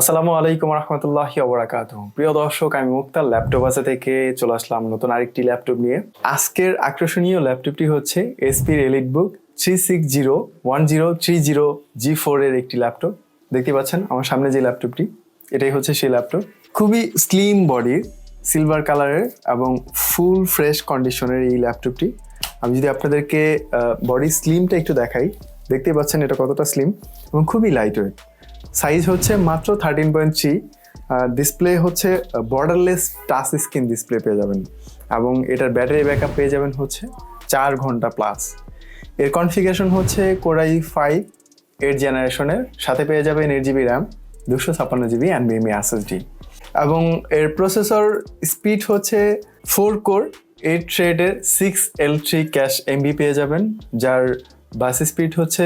আসসালামু আলাইকুম রহমতুল্লাহি ওবরাকাত প্রিয় দর্শক, আমি মুক্তার ল্যাপটপ আছে থেকে চলে আসলাম নতুন আরেকটি ল্যাপটপ নিয়ে। আজকের আকর্ষণীয় ল্যাপটপটি হচ্ছে এসপির EliteBook three six zero one zero three zero G ফোরের একটি ল্যাপটপ। দেখতে পাচ্ছেন, আমার সামনে যে ল্যাপটপটি, এটাই হচ্ছে সেই ল্যাপটপ। খুবই স্লিম বডির সিলভার কালারের এবং ফুল ফ্রেশ কন্ডিশনের এই ল্যাপটপটি। আমি যদি আপনাদেরকে বডি স্লিমটা একটু দেখাই দেখতেই পাচ্ছেন এটা কতটা স্লিম এবং খুবই লাইট ওয়েট সাইজ হচ্ছে মাত্র থার্টিন পয়েন্ট থ্রি ডিসপ্লে হচ্ছে বর্ডারলেস টাচ স্ক্রিন ডিসপ্লে পেয়ে যাবেন। এবং এটার ব্যাটারি ব্যাকআপ পেয়ে যাবেন হচ্ছে চার ঘণ্টা প্লাস এর কনফিগারেশন হচ্ছে কোরাই ফাইভ এইট জেনারেশনের সাথে পেয়ে যাবেন এইট জিবি র্যাম দুশো ছাপ্পান্ন জিবি এনবিএমই এসএসডি এবং এর প্রসেসর স্পিড হচ্ছে ফোর কোর এইট থ্রেডের six L three cache MB পেয়ে যাবেন, যার বাস স্পিড হচ্ছে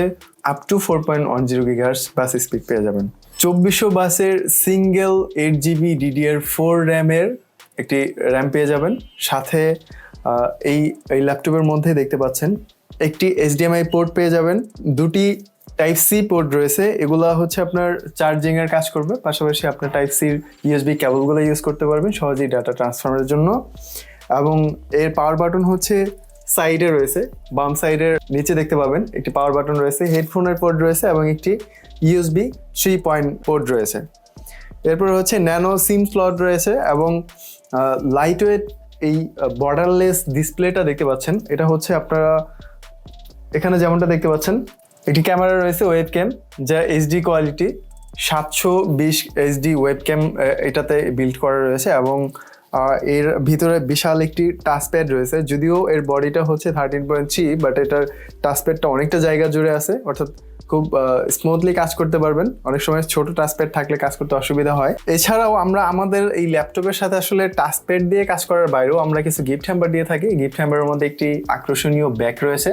up to four point one zero gigahertz bus speed পেয়ে যাবেন। চব্বিশশো বাসের single eight GB DDR four র্যামের একটি র্যাম পেয়ে যাবেন। সাথে এই এই ল্যাপটপের মধ্যে দেখতে পাচ্ছেন, একটি এইচডিএমআই পোর্ট পেয়ে যাবেন। দুটি টাইপ সি পোর্ট রয়েছে। এগুলা হচ্ছে আপনার চার্জিং এর কাজ করবে। পাশাপাশি আপনার টাইপ সির ইউএসবি কেবলগুলো ইউজ করতে পারবেন সহজেই ডাটা ট্রান্সফারের জন্য। এবং এর পাওয়ার বাটন হচ্ছে সাইডে রয়েছে, বাম সাইডের নিচে দেখতে পাবেন, একটি পাওয়ার বাটন রয়েছে হেডফোনের পোর্ট রয়েছে এবং একটি ইউএসবি থ্রি পয়েন্ট পোর্ট রয়েছে। এরপর হচ্ছে ন্যানো সিম স্লট রয়েছে এবং লাইট ওয়েট এই বর্ডারলেস ডিসপ্লেটা দেখতে পাচ্ছেন। এটা হচ্ছে আপনারা এখানে যেমনটা দেখতে পাচ্ছেন, একটি ক্যামেরা রয়েছে ওয়েব ক্যাম যা এইচডি কোয়ালিটি সাতশো বিশ এইচডি ওয়েব ক্যাম এটাতে বিল্ড করা রয়েছে এবং এর ভিতরে বিশাল একটি টাচপ্যাড রয়েছে, যদিও এর বডিটা হচ্ছে থার্টিন পয়েন্ট থ্রি বাট এটার টাচপ্যাডটা অনেকটা জায়গা জুড়ে আছে, অর্থাৎ খুব স্মুথলি কাজ করতে পারবেন। অনেক সময় ছোট টাচপ্যাড থাকলে কাজ করতে অসুবিধা হয়। এছাড়াও আমরা আমাদের এই ল্যাপটপের সাথে আসলে টাচপ্যাড দিয়ে কাজ করার বাইরেও আমরা কিছু গিফট হ্যাম্বার দিয়ে থাকি। গিফট হ্যাম্বারের মধ্যে একটি আকর্ষণীয় ব্যাগ রয়েছে।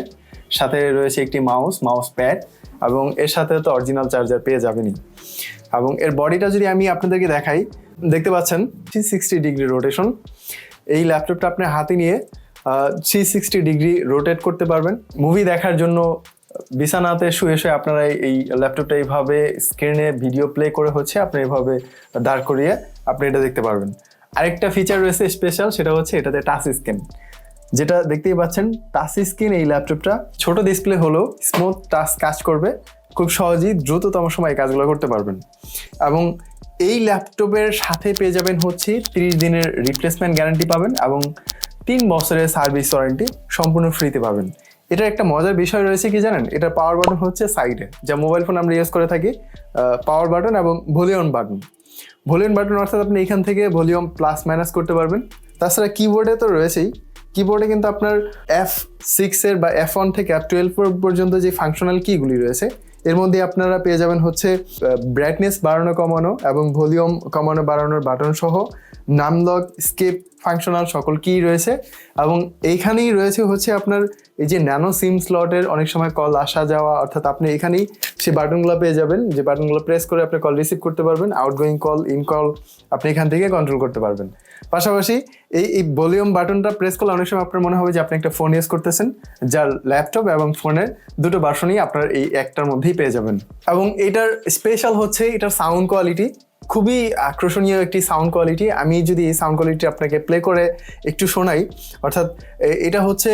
সাথে রয়েছে একটি মাউস মাউস প্যাড এবং এর সাথে তো অরিজিনাল চার্জার পেয়ে যাবেনই। এবং এর বডিটা যদি আমি আপনাদেরকে দেখাই, দেখতে পাচ্ছেন থ্রি সিক্সটি ডিগ্রি রোটেশন এই ল্যাপটপটা আপনি হাতে নিয়ে থ্রি সিক্সটি ডিগ্রি রোটেট করতে পারবেন। মুভি দেখার জন্য বিছানাতে শুয়ে শুয়ে আপনারা এই- ল্যাপটপটা এইভাবে স্ক্রিনে ভিডিও প্লে করে হচ্ছে আপনি এইভাবে দাঁড় করিয়ে আপনি এটা দেখতে পারবেন। আরেকটা ফিচার রয়েছে স্পেশাল সেটা হচ্ছে এটাতে টাচ স্ক্রিন যেটা দেখতেই পাচ্ছেন টাচ স্ক্রিন এই ল্যাপটপটা ছোট ডিসপ্লে হলেও স্মুথ টাচ কাজ করবে, খুব সহজেই দ্রুততম সময় কাজগুলো করতে পারবেন। এবং এই ল্যাপটপের সাথে পেয়ে যাবেন হচ্ছে তিরিশ দিনের রিপ্লেসমেন্ট গ্যারান্টি পাবেন এবং তিন বছরের সার্ভিস ওয়ারেন্টি সম্পূর্ণ ফ্রিতে পাবেন। এটার একটা মজার বিষয় রয়েছে কি জানেন? এটার পাওয়ার বাটন হচ্ছে সাইডে যা মোবাইল ফোন আমরা ইউজ করে থাকি পাওয়ার বাটন এবং ভলিউম বাটন ভলিউম বাটন অর্থাৎ আপনি এখান থেকে ভলিউম প্লাস মাইনাস করতে পারবেন। তাছাড়া কিবোর্ডে তো রয়েছেই। কিবোর্ডে কিন্তু আপনার এফ সিক্সের বা এফ ওয়ান থেকে এফ টুয়েলভ পর্যন্ত যে ফাংশনাল কিগুলি রয়েছে এর মধ্যে আপনারা পেয়ে যাবেন হচ্ছে ব্রাইটনেস বাড়ানো কমানো এবং ভলিউম কমানো বাড়ানোর বাটন সহ নামলক স্কেপ ফাংশনাল সকল কি রয়েছে। এবং এইখানেই রয়েছে হচ্ছে আপনার এই যে ন্যানো সিম স্লটের অনেক সময় কল আসা যাওয়া, অর্থাৎ আপনি এখানেই সে বাটনগুলো পেয়ে যাবেন। যে বাটনগুলো প্রেস করে আপনি কল রিসিভ করতে পারবেন আউটগোয়িং কল ইন কল আপনি এখান থেকে কন্ট্রোল করতে পারবেন। পাশাপাশি এই এই ভলিউম বাটনটা প্রেস করলে অনেক সময় আপনার মনে হবে যে আপনি একটা ফোন ইউজ করতেছেন, যার ল্যাপটপ এবং ফোনের দুটো বাসনই আপনার এই একটার মধ্যেই পেয়ে যাবেন। এবং এটার স্পেশাল হচ্ছে এটার সাউন্ড কোয়ালিটি খুবই আকর্ষণীয় একটি সাউন্ড কোয়ালিটি আমি যদি এই সাউন্ড কোয়ালিটি আপনাকে প্লে করে একটু শোনাই, অর্থাৎ এটা হচ্ছে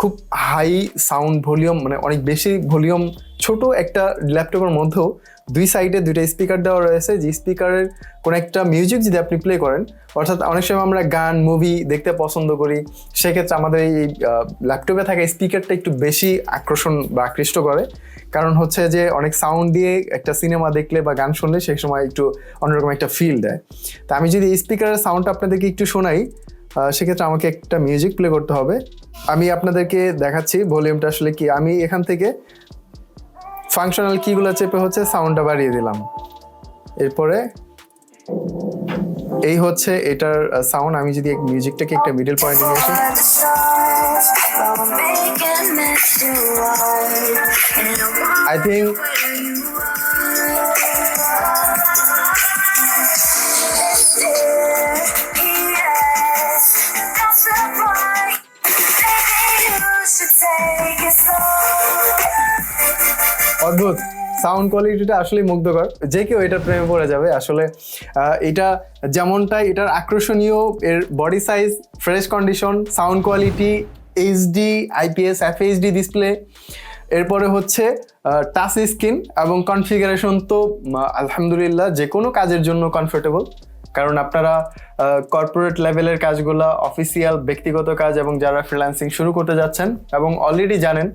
খুব হাই সাউন্ড ভলিউম মানে অনেক বেশি ভলিউম ছোট একটা ল্যাপটপের মধ্যেও দুই সাইডে দুইটা স্পিকার দেওয়া রয়েছে, যে স্পিকারের কোনো একটা মিউজিক যদি আপনি প্লে করেন, অর্থাৎ অনেক সময় আমরা গান মুভি দেখতে পছন্দ করি, সেক্ষেত্রে আমাদের এই ল্যাপটপে থাকা স্পিকারটা একটু বেশি আকর্ষণ বা আকৃষ্ট করে। কারণ হচ্ছে যে অনেক সাউন্ড দিয়ে একটা সিনেমা দেখলে বা গান শুনলে সেই সময় একটু অন্যরকম একটা ফিল দেয়। তা আমি যদি স্পিকারের সাউন্ডটা আপনাদেরকে একটু শোনাই সেক্ষেত্রে আমাকে একটা মিউজিক প্লে করতে হবে। আমি আপনাদেরকে দেখাচ্ছি ভলিউমটা আসলে কি। আমি এখান থেকে ফাংশনাল কিগুলো চেপে হচ্ছে সাউন্ডটা বাড়িয়ে দিলাম। এরপরে এই হচ্ছে এটার সাউন্ড আমি যদি মিউজিকটাকে একটা মিডল পয়েন্টে নিয়ে আসি। আই থিঙ্ক অদ্ভুত। সাউন্ড কোয়ালিটিটা আসলে মুগ্ধকর। যে কেউ এটার প্রেমে পড়ে যাবে। আসলে এটা যেমনটাই এটার আকর্ষণীয়, এর body size fresh condition sound quality HD IPS FHD display এরপরে হচ্ছে টাচ স্ক্রিন এবং কনফিগারেশন তো আলহামদুলিল্লাহ, যে কোনো কাজের জন্য কমফোর্টেবল কারণ আপনারা কর্পোরেট লেভেলের কাজগুলো অফিসিয়াল ব্যক্তিগত কাজ এবং যারা ফ্রিল্যান্সিং শুরু করতে যাচ্ছেন এবং অলরেডি জানেন,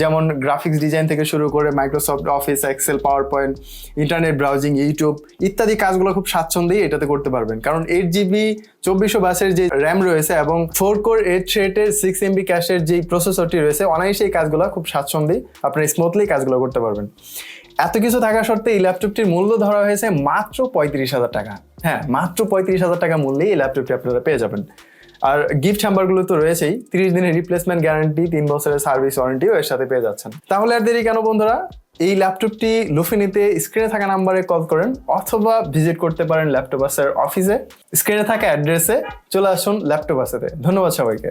যেমন গ্রাফিক্স ডিজাইন থেকে শুরু করে Microsoft Office Excel PowerPoint internet browsing YouTube ইত্যাদি কাজগুলো খুব স্বাচ্ছন্দ্যেই এটাতে করতে পারবেন। কারণ এইট জিবি চব্বিশশো বাসের যে র্যাম রয়েছে এবং ফোর কোর এইট থ্রেটের সিক্স এমবি ক্যাশের যে প্রসেসরটি রয়েছে অনায়াসে এই কাজগুলো খুব স্বাচ্ছন্দ্যেই আপনি স্মুথলি কাজগুলো করতে পারবেন। এত কিছু থাকা সত্ত্বে এই ল্যাপটপটির মূল্য ধরা হয়েছে মাত্র পঁয়ত্রিশ হাজার টাকা। হ্যাঁ মাত্র পঁয়ত্রিশ হাজার টাকা মূল্যেই এই ল্যাপটপটি আপনারা পেয়ে যাবেন। আর গিফট হ্যাম্বারগুলো তো রয়েছেই, তিরিশ দিনের রিপ্লেসমেন্ট গ্যারান্টি তিন বছরের সার্ভিস ওয়ারেন্টিও এর সাথে পেয়ে যাচ্ছেন। তাহলে আর দেরি কেন বন্ধুরা? এই ল্যাপটপটি লুফে নিতে স্ক্রিনে থাকা নাম্বারে কল করেন, অথবা ভিজিট করতে পারেন ল্যাপটপ আসার অফিসে স্ক্রিনে থাকা অ্যাড্রেসে চলে আসুন ল্যাপটপ আসাতে ধন্যবাদ সবাইকে।